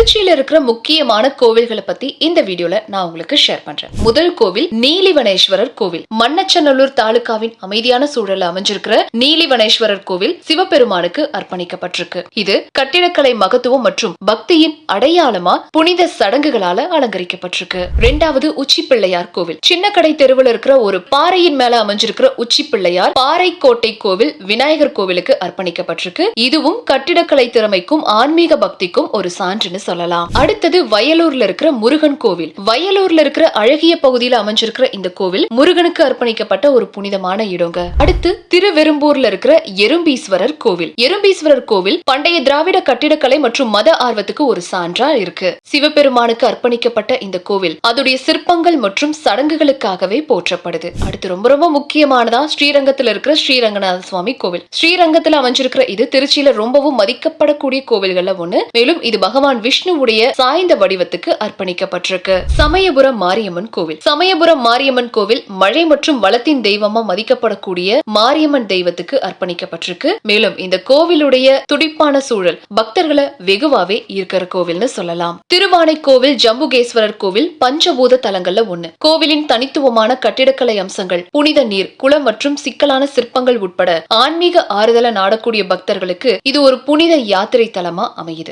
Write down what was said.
திருச்சியில இருக்கிற முக்கியமான கோவில்களை பத்தி இந்த வீடியோல நான் உங்களுக்கு ஷேர் பண்றேன். முதல் கோவில் நீலிவனேஸ்வரர் கோவில். மன்னச்சநல்லூர் தாலுகாவின் அமைதியான சூழல்ல அமைஞ்சிருக்கிற நீலிவனேஸ்வரர் கோவில் சிவபெருமானுக்கு அர்ப்பணிக்கப்பட்டிருக்கு. இது கட்டிடக்கலை மகத்துவம் மற்றும் பக்தியின் அடையாளமா புனித சடங்குகளால அலங்கரிக்கப்பட்டிருக்கு. இரண்டாவது உச்சி பிள்ளையார் கோவில். சின்ன கடை தெருவில் இருக்கிற ஒரு பாறையின் மேல அமைஞ்சிருக்கிற உச்சி பிள்ளையார் பாறை கோட்டை கோவில் விநாயகர் கோவிலுக்கு அர்ப்பணிக்கப்பட்டிருக்கு. இதுவும் கட்டிடக்கலை திறமைக்கும் ஆன்மீக பக்திக்கும் ஒரு சான்றுன்னு சொல்லலாம். அடுத்தது வயலூர்ல இருக்கிற முருகன் கோவில். வயலூர்ல இருக்கிற அழகிய பகுதியில அமைஞ்சிருக்கிற இந்த கோவில் முருகனுக்கு அர்ப்பணிக்கப்பட்ட ஒரு புனிதமான இடங்க. அடுத்து திருவெரும்பூர்ல இருக்கிற எறும்பீஸ்வரர் கோவில். எறும்பீஸ்வரர் கோவில் பண்டைய திராவிட கட்டிடக்கலை மற்றும் மத ஆர்வத்துக்கு ஒரு சான்றா இருக்கு. சிவபெருமானுக்கு அர்ப்பணிக்கப்பட்ட இந்த கோவில் அதோடைய சிற்பங்கள் மற்றும் சடங்குகளுக்காகவே போற்றப்படுது. அடுத்து ரொம்ப ரொம்ப முக்கியமானதா ஸ்ரீரங்கத்துல இருக்கிற ஸ்ரீரங்கநாத சுவாமி கோவில். ஸ்ரீரங்கத்துல அமைஞ்சிருக்கிற இது திருச்சியில ரொம்பவும் மதிக்கப்படக்கூடிய கோவில்கள்ல ஒண்ணு. மேலும் இது பகவான் விஷ்ணுவுடைய சாய்ந்த வடிவத்துக்கு அர்ப்பணிக்கப்பட்டிருக்கு. சமயபுரம் மாரியம்மன் கோவில். சமயபுரம் மாரியம்மன் கோவில் மழை மற்றும் வளத்தின் தெய்வமா மதிக்கப்படக்கூடிய மாரியம்மன் தெய்வத்துக்கு அர்ப்பணிக்கப்பட்டிருக்கு. மேலும் இந்த கோவிலுடைய துடிப்பான சூழல் பக்தர்களை வெகுவாவே ஈர்க்கிற கோவில்னு சொல்லலாம். திருவானை கோவில் ஜம்புகேஸ்வரர் கோவில் பஞ்சபூத தலங்கள்ல ஒண்ணு. கோவிலின் தனித்துவமான கட்டிடக்கலை அம்சங்கள் புனித நீர் குளம் மற்றும் சிக்கலான சிற்பங்கள் உட்பட ஆன்மீக ஆறுதலை நாடக்கூடிய பக்தர்களுக்கு இது ஒரு புனித யாத்திரை தலமா அமையுது.